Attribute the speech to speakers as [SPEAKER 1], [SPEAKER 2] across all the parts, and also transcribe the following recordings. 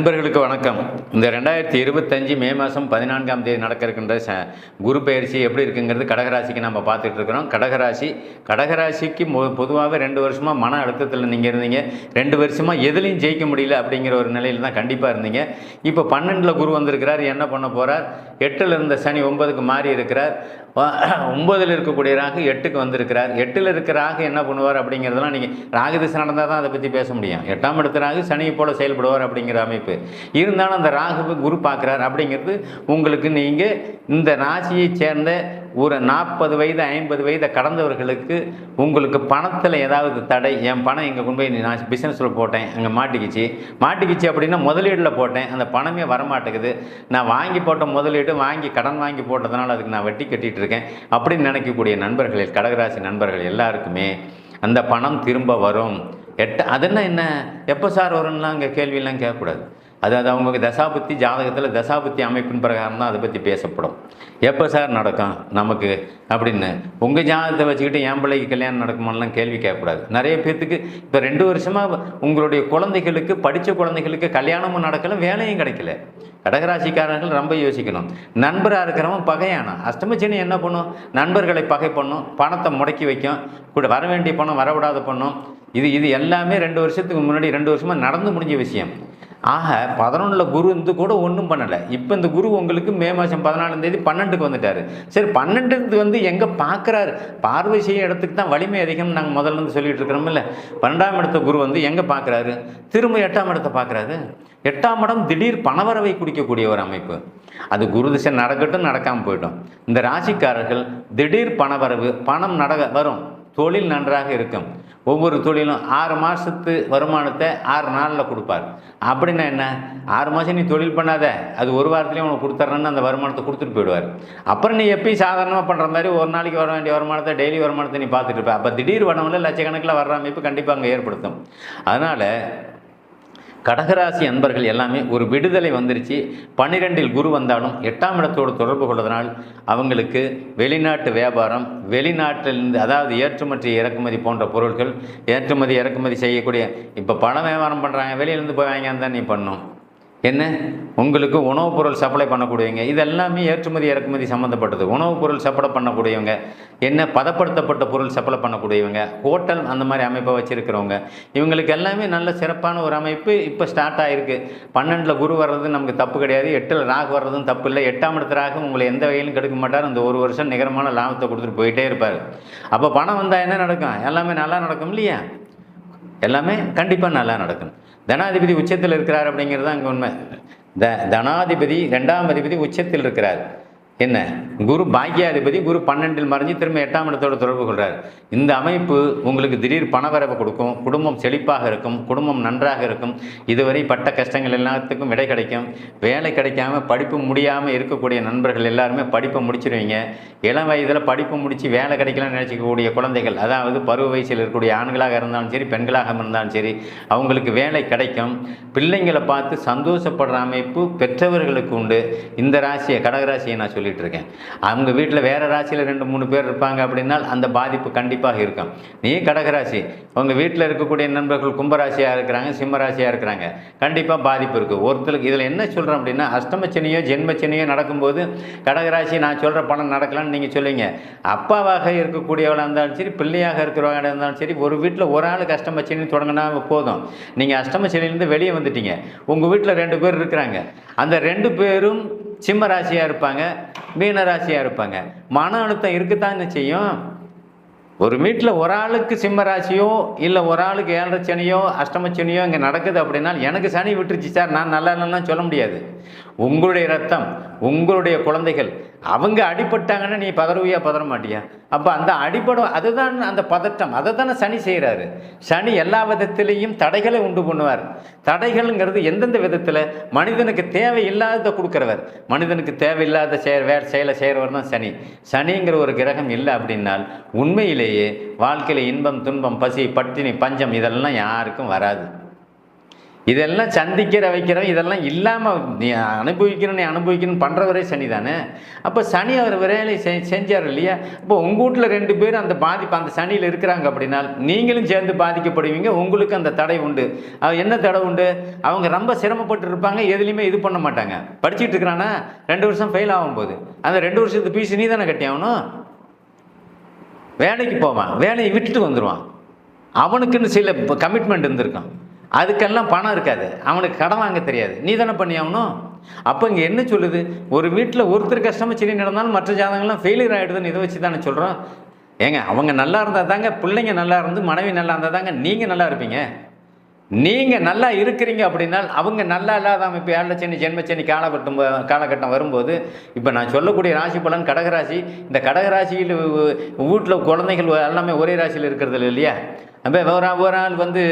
[SPEAKER 1] நண்பர்களுக்கு வணக்கம். இந்த ரெண்டாயிரத்தி இருபத்தஞ்சு மே மாதம் பதினான்காம் தேதி நடக்க இருக்கின்ற ச குரு பயிற்சி எப்படி இருக்குங்கிறது கடகராசிக்கு நம்ம பார்த்துட்டு இருக்கிறோம் கடகராசி கடகராசிக்கு மொ பொதுவாகவே ரெண்டு வருஷமாக மன அழுத்தத்தில் நீங்கள் இருந்தீங்க. ரெண்டு வருஷமாக எதுலையும் ஜெயிக்க முடியல அப்படிங்கிற ஒரு நிலையில் தான் கண்டிப்பாக இருந்தீங்க. இப்போ பன்னெண்டில் குரு வந்திருக்கிறார் என்ன பண்ண போகிறார் எட்டில் இருந்த சனி ஒன்பதுக்கு மாறி இருக்கிறார். ஒன்பதில் இருக்கக்கூடிய ராகு எட்டுக்கு வந்திருக்கிறார். எட்டில் இருக்கிற ராகு என்ன பண்ணுவார் அப்படிங்கிறதெல்லாம் நீங்கள் ராகு திசை நடந்தால் தான் அதை பற்றி பேச முடியும். எட்டாம் இடத்து ராகு சனியை போல் செயல்படுவார் அப்படிங்கிற அமைப்பு. இருந்தாலும் அந்த ராகுவை குரு பார்க்குறார் அப்படிங்கிறது உங்களுக்கு நீங்கள் இந்த ராசியை சேர்ந்த ஒரு நாற்பது வயது ஐம்பது வயதை கடந்தவர்களுக்கு உங்களுக்கு பணத்தில் ஏதாவது தடை என் பணம் இங்கே கொண்டு போய் நான் பிஸ்னஸில் போட்டேன் அங்கே மாட்டிக்கிச்சு. மாட்டிக்கிச்சு அப்படின்னா முதலீடில் போட்டேன் அந்த பணமே வரமாட்டேங்குது. நான் வாங்கி போட்ட முதலீடு வாங்கி கடன் வாங்கி போட்டதுனால அதுக்கு நான் வட்டி கட்டிகிட்டு இருக்கேன். அப்படின்னு நினைக்கக்கூடிய நண்பர்களில் கடகராசி நண்பர்கள் எல்லாருக்குமே அந்த பணம் திரும்ப வரும். எட்ட அதென்ன என்ன? எப்போ சார் வரும்லாம் அங்கே கேள்வியெல்லாம் கேட்கக்கூடாது. அது அது அவங்க தசாபுத்தி ஜாதகத்தில் தசாபுத்தி அமைப்பின் பிரகாரம் தான் அதை பற்றி பேசப்படும். எப்போ சார் நடக்கும்? நமக்கு அப்படின்னு உங்கள் ஜாதகத்தை வச்சுக்கிட்டு என் பிள்ளைக்கு கல்யாணம் நடக்குமான்லாம் கேள்வி கேட்கக்கூடாது. நிறைய பேர்த்துக்கு இப்போ ரெண்டு வருஷமாக உங்களுடைய குழந்தைகளுக்கு படித்த குழந்தைகளுக்கு கல்யாணமும் நடக்கலை வேலையும் கிடைக்கல. கடகராசிக்காரர்கள் ரொம்ப யோசிக்கணும். நண்பராக இருக்கிறவன் பகையானா? அஷ்டமச்சனி என்ன பண்ணும்? நண்பர்களை பகை பண்ணும் பணத்தை முடக்கி வைக்கும் கூட வர வேண்டிய பணம் வரவிடாத பண்ணும். இது இது எல்லாமே ரெண்டு வருஷத்துக்கு முன்னாடி ரெண்டு வருஷமாக நடந்து முடிஞ்ச விஷயம். ஆக பதினொன்றில் குரு இருந்து கூட ஒன்றும் பண்ணலை. இப்போ இந்த குரு உங்களுக்கு மே மாதம் பதினாலாம் தேதி பன்னெண்டுக்கு வந்துட்டார். சரி பன்னெண்டுக்கு வந்து எங்கே பார்க்குறாரு பார்வை செய்ய இடத்துக்கு தான் வலிமை அதிகம் நாங்கள் முதல்ல இருந்து சொல்லிட்டு இருக்கிறோம்ல. பன்னெண்டாம் இடத்த குரு வந்து எங்கே பார்க்குறாரு திரும்ப எட்டாம் இடத்தை பார்க்குறாரு எட்டாம் இடம் திடீர் பணவரவை குடிக்கக்கூடிய ஒரு அமைப்பு. அது குரு திசை நடக்கட்டும் நடக்காமல் போயிட்டோம் இந்த ராசிக்காரர்கள் திடீர் பணவரவு பணம் நட வரும். தொழில் நன்றாக இருக்கும். ஒவ்வொரு தொழிலும் ஆறு மாதத்து வருமானத்தை ஆறு நாளில் கொடுப்பார். அப்படின்னா என்ன? ஆறு மாதம் நீ தொழில் பண்ணாத. அது ஒரு வாரத்துலேயும் உனக்கு கொடுத்துட்றேன்னு அந்த வருமானத்தை கொடுத்துட்டு போயிடுவார். அப்புறம் நீ எப்பயும் சாதாரணமாக பண்ணுற மாதிரி ஒரு நாளைக்கு வர வேண்டிய வருமானத்தை டெய்லி வருமானத்தை நீ பார்த்துட்டு இருப்ப. அப்போ திடீர் வனவில் லட்சக்கணக்கில் வர்ற அமைப்பு கண்டிப்பாக அங்கே ஏற்படுத்தும். அதனால் கடகராசி அன்பர்கள் எல்லாமே ஒரு விடுதலை வந்துருச்சு. பன்னிரெண்டில் குரு வந்தாலும் எட்டாம் இடத்தோடு தொடர்பு கொள்வதனால் அவங்களுக்கு வெளிநாட்டு வியாபாரம் வெளிநாட்டிலிருந்து அதாவது ஏற்றுமதி இறக்குமதி போன்ற பொருட்கள் ஏற்றுமதி இறக்குமதி செய்யக்கூடிய இப்போ பணம் வியாபாரம் பண்ணுறாங்க வெளியிலேருந்து போய் வாங்கி தான் நீ பண்ணும். என்ன? உங்களுக்கு உணவுப் பொருள் சப்ளை பண்ணக்கூடியவங்க. இது எல்லாமே ஏற்றுமதி இறக்குமதி சம்மந்தப்பட்டது உணவுப் பொருள் சப்ளை பண்ணக்கூடியவங்க. என்ன? பதப்படுத்தப்பட்ட பொருள் சப்ளை பண்ணக்கூடியவங்க. ஹோட்டல் அந்த மாதிரி அமைப்பை வச்சுருக்கிறவங்க. இவங்களுக்கு எல்லாமே நல்ல சிறப்பான ஒரு அமைப்பு இப்போ ஸ்டார்ட் ஆகிருக்கு பன்னெண்டில் குரு வர்றது நமக்கு தப்பு கிடையாது. எட்டில் ராகு வர்றதும் தப்பு இல்லை. எட்டாம் இடத்து ராகு உங்களை எந்த வகையிலும் கெடுக்க மாட்டார். அந்த ஒரு வருஷம் நிகரமான லாபத்தை கொடுத்துட்டு போயிட்டே இருப்பார். அப்போ பணம் வந்தால் என்ன நடக்கும்? எல்லாமே நல்லா நடக்கும் இல்லையா? எல்லாமே கண்டிப்பாக நல்லா நடக்கும். தனாதிபதி உச்சத்தில் இருக்கிறார் அப்படிங்கிறது தான் அங்கே உண்மை. த தனாதிபதி ரெண்டாம் அதிபதி உச்சத்தில் இருக்கிறார். என்ன? குரு பாக்கியாதிபதி குரு பன்னெண்டில் மறைஞ்சு திரும்ப எட்டாம் இடத்தோடு தொடர்பு கொள்கிறார் இந்த அமைப்பு உங்களுக்கு திடீர் பணவரவு கொடுக்கும் குடும்பம் செழிப்பாக இருக்கும் குடும்பம் நன்றாக இருக்கும் இதுவரை பட்ட கஷ்டங்கள் எல்லாத்துக்கும் விடை கிடைக்கும். வேலை கிடைக்காம படிப்பு முடியாமல் இருக்கக்கூடிய நண்பர்கள் எல்லாருமே படிப்பை முடிச்சிருவீங்க. இளம் வயதில் படிப்பு முடித்து வேலை கிடைக்கலன்னு நினச்சிக்கக்கூடிய குழந்தைகள் அதாவது பருவ வயசில் இருக்கக்கூடிய ஆண்களாக இருந்தாலும் சரி பெண்களாக இருந்தாலும் சரி அவங்களுக்கு வேலை கிடைக்கும். பிள்ளைங்களை பார்த்து சந்தோஷப்படுற அமைப்பு பெற்றவர்களுக்கு உண்டு. இந்த ராசியை கடகராசியை நான் சொல்லிகிட்டு இருக்கேன் அவங்க வீட்டில் வேறு ராசியில் ரெண்டு மூணு பேர் இருப்பாங்க அப்படின்னா அந்த பாதிப்பு கண்டிப்பாக இருக்கும். நீ கடகராசி. உங்கள் வீட்டில் இருக்கக்கூடிய நண்பர்கள் கும்பராசியாக இருக்கிறாங்க சிம்மராசியாக இருக்கிறாங்க. கண்டிப்பாக பாதிப்பு இருக்குது ஒருத்தருக்கு இதில் என்ன சொல்கிறேன் அப்படின்னா அஷ்டமச்சனியோ ஜென்மச்சனியோ நடக்கும்போது கடகராசி நான் சொல்கிற பணம் நடக்கலான்னு நீங்கள் சொல்லுவீங்க. அப்பாவாக இருக்கக்கூடியவளாக இருந்தாலும் சரி பிள்ளையாக இருக்கிறவங்க இருந்தாலும் சரி ஒரு வீட்டில் ஒரு ஆள் அஷ்டமச்சனி தொடங்கினா போதும். நீங்கள் அஷ்டமச்சனிலேருந்து வெளியே வந்துட்டீங்க. உங்கள் வீட்டில் ரெண்டு பேர் இருக்கிறாங்க. அந்த ரெண்டு பேரும் சிம்ம ராசியாக இருப்பாங்க மீன ராசியாக இருப்பாங்க. மன அழுத்தம் இருக்கத்தானே செய்யும் ஒரு வீட்டில் ஒரு ஆளுக்கு சிம்ம ராசியோ இல்லை ஒரு ஆளுக்கு ஏழரை சனியோ அஷ்டம சனியோ இங்கே நடக்குது அப்படின்னா எனக்கு சனி விட்டுருச்சு சார் நான் நல்லா இல்லைன்னா சொல்ல முடியாது. உங்களுடைய ரத்தம் உங்களுடைய குழந்தைகள் அவங்க அடிபட்டாங்கன்னா நீ பதறவியா பதற மாட்டியா அப்போ அந்த அடிபடும் அதுதான் அந்த பதட்டம். அதை தானே சனி செய்கிறாரு சனி எல்லா விதத்திலையும் தடைகளை உண்டு பண்ணுவார். தடைகள்ங்கிறது எந்தெந்த விதத்தில்? மனிதனுக்கு தேவையில்லாததை கொடுக்குறவர். மனிதனுக்கு தேவையில்லாத செய வே செயலை செய்கிறவர் தான் சனி. சனிங்கிற ஒரு கிரகம் இல்லை அப்படின்னால் உண்மையிலேயே வாழ்க்கையில் இன்பம் துன்பம் பசி பட்டினி பஞ்சம் இதெல்லாம் யாருக்கும் வராது. இதெல்லாம் சந்திக்கிற வைக்கிறவன் இதெல்லாம் இல்லாமல் நீ அனுபவிக்கணும் நீ அனுபவிக்கணும் பண்ணுறவரே சனி தானே. அப்போ சனி அவர் வேலையை செ செஞ்சார் இல்லையா? அப்போ உங்கள் வீட்டில் ரெண்டு பேர் அந்த பாதிப்பு அந்த சனியில் இருக்கிறாங்க அப்படின்னா நீங்களும் சேர்ந்து பாதிக்கப்படுவீங்க உங்களுக்கு அந்த தடை உண்டு. என்ன தடை உண்டு? அவங்க ரொம்ப சிரமப்பட்டு இருப்பாங்க எதுலேயுமே இது பண்ண மாட்டாங்க. படிச்சுட்டு இருக்கிறானா? ரெண்டு வருஷம் ஃபெயில் ஆகும்போது. அந்த ரெண்டு வருஷத்து பீஸ் நீ தானே கட்டி ஆகணும்? வேலைக்கு போவான். வேலையை விட்டுட்டு வந்துடுவான் அவனுக்குன்னு சில கமிட்மெண்ட் இருந்திருக்கான் அதுக்கெல்லாம் பணம் இருக்காது. அவனுக்கு கடன் வாங்க தெரியாது. நீ தானே பண்ணி ஆகணும்? அப்போ இங்கே என்ன சொல்லுது? ஒரு வீட்டில் ஒருத்தர் கஷ்டமாக சரி நடந்தாலும் மற்ற ஜாதகங்கள்லாம் ஃபெயிலியர் ஆகிடுதுன்னு இதை வச்சு தானே சொல்கிறோம் ஏங்க அவங்க நல்லா இருந்தால் தாங்க பிள்ளைங்க நல்லா இருந்து மனைவி நல்லா இருந்தால் தாங்க நீங்கள் நல்லா இருப்பீங்க. நீங்கள் நல்லா இருக்கிறீங்க அப்படின்னா அவங்க நல்லா இல்லாத அமைப்பு ஏழச்சனி ஜென்மச்சனி காலகட்டம் காலகட்டம் வரும்போது இப்போ நான் சொல்லக்கூடிய ராசி பலன் கடகராசி. இந்த கடகராசியில் வீட்டில் குழந்தைகள் எல்லாமே ஒரே ராசியில் இருக்கிறது இல்லை இல்லையா? அப்போ ஒரு ஒரு ஆள் வந்து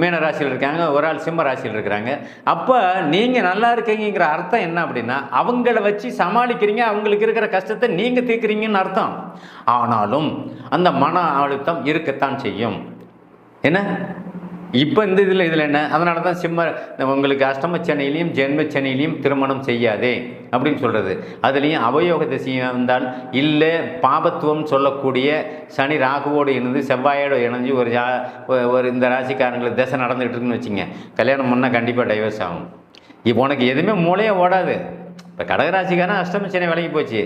[SPEAKER 1] மீன ராசியில் இருக்காங்க ஒரு ஆள் சிம்ம ராசியில் இருக்கிறாங்க. அப்போ நீங்கள் நல்லா இருக்கீங்கிற அர்த்தம் என்ன அப்படின்னா அவங்கள வச்சு சமாளிக்கிறீங்க அவங்களுக்கு இருக்கிற கஷ்டத்தை நீங்கள் தீர்க்குறீங்கன்னு அர்த்தம். ஆனாலும் அந்த மன அழுத்தம் இருக்கத்தான் செய்யும். என்ன? இப்போ இந்த இதில் இதில் என்ன? அதனால தான் சிம்ம உங்களுக்கு அஷ்டமச்சனையிலையும் ஜென்மச்சனையிலையும் திருமணம் செய்யாதே அப்படின்னு சொல்கிறது அதுலேயும் அவயோக திசையும் இருந்தால் இல்லை பாபத்துவம் சொல்லக்கூடிய சனி ராகுவோடு இணைந்து செவ்வாயோடு இணைஞ்சு ஒரு ஜா ஒரு இந்த ராசிக்காரங்களுக்கு திசை நடந்துகிட்டு இருக்குன்னு வச்சுங்க. கல்யாணம் பண்ணால் கண்டிப்பாக டைவர்ஸ் ஆகும். இப்போ உனக்கு எதுவுமே மூளையே ஓடாது. இப்போ கடகராசிக்காரன் அஷ்டமச்சனை விலகி போச்சு.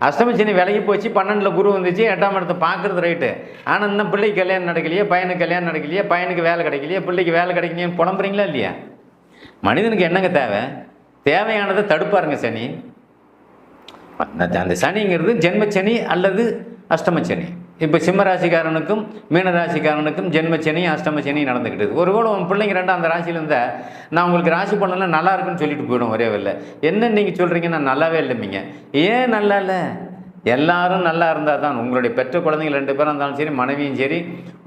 [SPEAKER 1] அஷ்டமச்சனை விலகி போச்சு பன்னெண்டில் குரு வந்துச்சு எட்டாம் இடத்தை பார்க்குறது ரைட்டு ஆனால் இன்னும் பிள்ளைக்கு கல்யாணம் நடக்கலையே பையனுக்கு கல்யாணம் நடக்கலையே பையனுக்கு வேலை கிடைக்கலையே பிள்ளைக்கு வேலை கிடைக்கலையேன்னு புலம்புறீங்களா இல்லையா? மனிதனுக்கு என்னங்க தேவை? தேவையானதை தடுப்பாருங்க சனி. அந்த- அந்த சனிங்கிறது ஜென்மச்சனி அல்லது அஷ்டமச்சனி இப்போ சிம்மராசிக்காரனுக்கும் மீனராசிக்காரனுக்கும் அஷ்டம சனியும் நடந்துக்கிட்டு ஒருவேளை உன் பிள்ளைங்க ரெண்டும் அந்த ராசியில் இருந்தால் நான் உங்களுக்கு ராசி பண்ணலாம் நல்லா இருக்குன்னு சொல்லிட்டு போயிடும் ஒரே இல்லை என்ன நீங்கள் சொல்கிறீங்க நான் நல்லாவே இல்லைமிங்க ஏன் நல்லா இல்லை? எல்லாரும் நல்லா இருந்தால் தான். உங்களுடைய பெற்ற குழந்தைங்க ரெண்டு பேரும் இருந்தாலும் சரி மனைவியும் சரி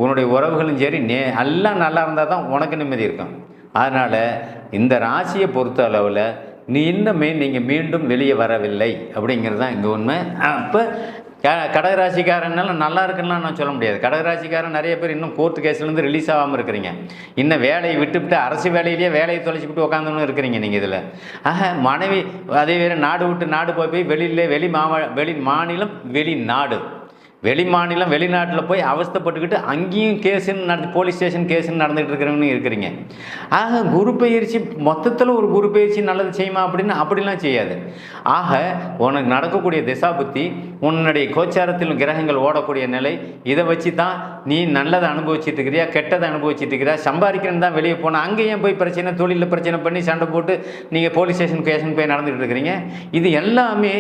[SPEAKER 1] உன்னுடைய உறவுகளும் சரி நே எல்லாம் நல்லா இருந்தால் தான் உனக்கு நிம்மதி இருக்கும். அதனால் இந்த ராசியை பொறுத்த அளவில் நீ இன்னுமே நீங்கள் மீண்டும் வெளியே வரவில்லை. அப்படிங்கிறது தான் இங்கே உண்மை. அப்போ கடகராசிக்காரனால நல்லா இருக்குன்னா நான் சொல்ல முடியாது. கடகராசிக்காரன் நிறைய பேர் இன்னும் கோர்ட்டு கேஸ்லேருந்து ரிலீஸ் ஆகாமல் இருக்கிறீங்க. இன்னும் வேலையை விட்டுவிட்டு அரசு வேலையிலேயே வேலையை தொலைச்சிவிட்டு உட்காந்துன்னு இருக்கிறீங்க நீங்கள் இதில். ஆக மனைவி அதே வேறு நாடு விட்டு நாடு போய் போய் வெளியிலே வெளி மாவ வெளி மாநிலம் வெளி வெளிமாநிலம் வெளி மாநிலம் வெளிநாட்டில் போய் அவஸ்தைப்பட்டுக்கிட்டு அங்கேயும் கேஸுன்னு நடந்து போலீஸ் ஸ்டேஷன் கேஸுன்னு நடந்துகிட்டு இருக்கிறவங்க இருக்கிறீங்க. ஆக குரு பயிற்சி மொத்தத்தில் ஒரு குரு பயிற்சி நல்லது செய்யுமா அப்படின்னு அப்படிலாம் செய்யாது. ஆக உனக்கு நடக்கக்கூடிய திசா புத்தி உன்னுடைய கோச்சாரத்தில் கிரகங்கள் ஓடக்கூடிய நிலை இதை வச்சு தான் நீ நல்லதை அனுபவிச்சுட்டு இருக்கிறியா கெட்டதை அனுபவிச்சுட்டு இருக்கிறியா சம்பாதிக்கிறேன்னு தான் வெளியே போனால் அங்கே ஏன் போய் பிரச்சனை தொழிலில் பிரச்சனை பண்ணி சண்டை போட்டு நீங்கள் போலீஸ் ஸ்டேஷன் கேஷன் போய் நடந்துகிட்டு இருக்கிறீங்க? இது எல்லாமே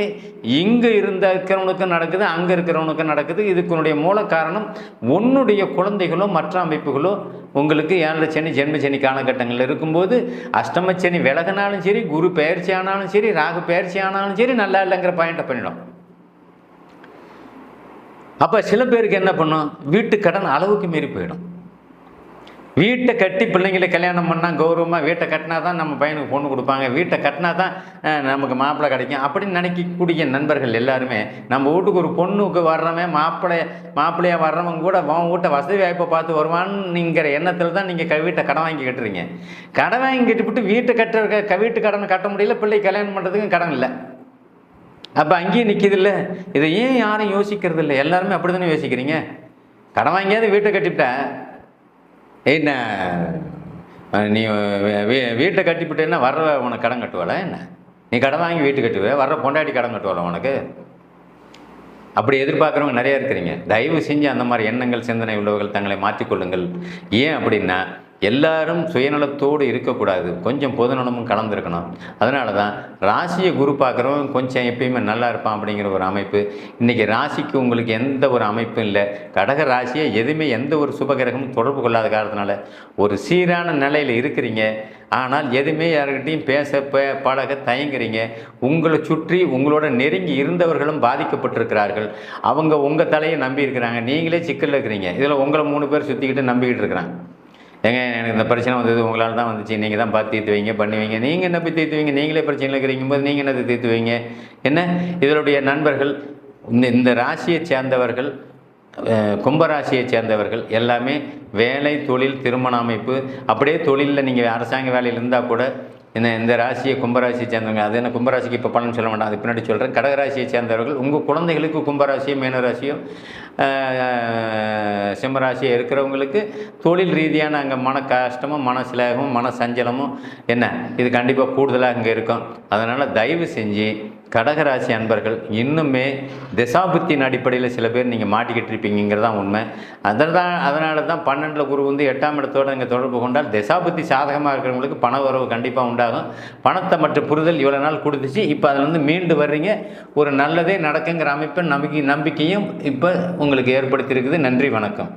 [SPEAKER 1] இங்கே இருந்த இருக்கிறவனுக்கும் நடக்குது அங்கே இருக்கிறவனுக்கும் நடக்குது. இதுக்குனுடைய மூல காரணம் உன்னுடைய குழந்தைகளோ மற்ற அமைப்புகளோ உங்களுக்கு ஏழரை சனி ஜென்மச்சனி சனி காலகட்டங்களில் இருக்கும்போது அஷ்டமச்சனி விலகினாலும் சரி குரு பயிற்சி ஆனாலும் சரி ராகு பயிற்சி ஆனாலும் சரி நல்லா இல்லைங்கிற பாயிண்ட்டை பண்ணிடும். அப்போ சில பேருக்கு என்ன பண்ணும்? வீட்டு கடன் அளவுக்கு மீறி போயிடும். வீட்டை கட்டி பிள்ளைங்களை கல்யாணம் பண்ணால் கௌரவமாக வீட்டை கட்டினா தான் நம்ம பையனுக்கு பொண்ணு கொடுப்பாங்க. வீட்டை கட்டினா தான் நமக்கு மாப்பிள்ளை கிடைக்கும். அப்படின்னு நினைக்கக்கூடிய நண்பர்கள் எல்லாருமே நம்ம வீட்டுக்கு ஒரு பொண்ணுக்கு வர்றவன் மாப்பிள்ளை மாப்பிள்ளையாக வர்றவங்க கூட உன் வீட்டை வசதி வாய்ப்பை பார்த்து வருவான்னுங்கிற எண்ணத்தில் தான் நீங்கள் க வீட்டை கடன் வாங்கி கட்டுறீங்க. கடன் வாங்கி கட்டிவிட்டு வீட்டை கட்டுற வீட்டு கடனை கட்ட முடியல பிள்ளை கல்யாணம் பண்ணுறதுக்கும் கடன் இல்லை. அப்போ அங்கேயும் நிற்கிது இதை ஏன் யாரும் யோசிக்கிறது இல்லை எல்லாருமே அப்படி தானே யோசிக்கிறீங்க? கடன் வாங்கியாவது வீட்டை கட்டிவிட்டேன் என்ன? நீ வீ- வீட்டை கட்டிவிட்டேன்னா வர்ற உனக்கு கடன் கட்டுவாளா என்ன? நீ கடன் வாங்கி வீட்டு கட்டுவே வர்ற பொண்டாட்டி கடன் கட்டுவாளா உனக்கு? அப்படி எதிர்பார்க்குறவங்க நிறையா இருக்கிறீங்க. தயவு செஞ்சு அந்த மாதிரி எண்ணங்கள் சிந்தனை உள்ளவர்கள் தங்களை மாற்றிக்கொள்ளுங்கள். ஏன் அப்படின்னா எல்லாரும் சுயநலத்தோடு இருக்கக்கூடாது. கொஞ்சம் பொதுநலமும் கலந்துருக்கணும். அதனால தான் ராசியை குரு பார்க்குறவன் கொஞ்சம் எப்பயுமே நல்லா இருப்பான் அப்படிங்கிற ஒரு அமைப்பு. இன்றைக்கி ராசிக்கு உங்களுக்கு எந்த ஒரு அமைப்பும் இல்லை. கடக ராசியை எதுவுமே எந்த ஒரு சுபகிரகமும் தொடர்பு கொள்ளாத காரணத்தினால ஒரு சீரான நிலையில் இருக்கிறீங்க. ஆனால் எதுவுமே யாருக்கிட்டையும் பேச பழக தயங்குறீங்க. உங்களை சுற்றி உங்களோட நெருங்கி இருந்தவர்களும் பாதிக்கப்பட்டிருக்கிறார்கள். அவங்க உங்கள் தலையை நம்பி இருக்கிறாங்க நீங்களே சிக்கலில் இருக்கிறீங்க. இதில் உங்களை மூணு பேர் சுற்றிக்கிட்டு நம்பிக்கிட்டு இருக்கிறாங்க. ஏங்க எனக்கு இந்த பிரச்சனை வந்தது உங்களால் தான் வந்துச்சு. நீங்கள் தான் பார்த்து தீர்த்து வைங்க பண்ணுவீங்க நீங்கள் என்ன போய் தீர்த்து வைங்க? நீங்களே பிரச்சனையில் இருக்கிறீங்க போது நீங்கள் என்ன தீர்த்து வைங்க? என்ன? இதனுடைய நண்பர்கள் இந்த இந்த ராசியை சேர்ந்தவர்கள் கும்பராசியை சேர்ந்தவர்கள் எல்லாமே வேலை தொழில் திருமண அமைப்பு அப்படியே தொழிலில் நீங்கள் அரசாங்க வேலையில் இருந்தால் கூட என்ன இந்த ராசியை கும்பராசியை சேர்ந்தவங்க அது என்ன கும்பராசிக்கு இப்போ பலன் சொல்ல வேண்டாம் அது பின்னாடி சொல்கிறேன் கடகராசியை சேர்ந்தவர்கள் உங்கள் குழந்தைகளுக்கு கும்பராசியும் மீனராசியும் ஆஹ், இருக்கிறவங்களுக்கு தொழில் ரீதியான அங்கே மன கஷ்டமும் மன சிலாகமும் மன சஞ்சலமும் என்ன இது கண்டிப்பாக கூடுதலாக இங்கே இருக்கும். அதனால் தயவு செஞ்சு கடகராசி அன்பர்கள் இன்னுமே திசாபுத்தின் அடிப்படையில் சில பேர் நீங்கள் மாட்டிக்கிட்டு இருப்பீங்கிறது தான் உண்மை. அதில் தான் அதனால தான் பன்னெண்டில் குரு வந்து எட்டாம் இடத்தோடு இங்கே தொடர்பு கொண்டால் திசாபுத்தி சாதகமாக இருக்கிறவங்களுக்கு பண உறவு கண்டிப்பாக உண்டாகும். பணத்தை மற்ற புரிதல் இவ்வளோ நாள் கொடுத்துச்சு இப்போ அதில் வந்து மீண்டு வர்றீங்க. ஒரு நல்லதே நடக்குங்கிற அமைப்பு நம்பிக்கை நம்பிக்கையும் இப்போ உங்களுக்கு ஏற்படுத்தியிருக்குது. நன்றி வணக்கம்.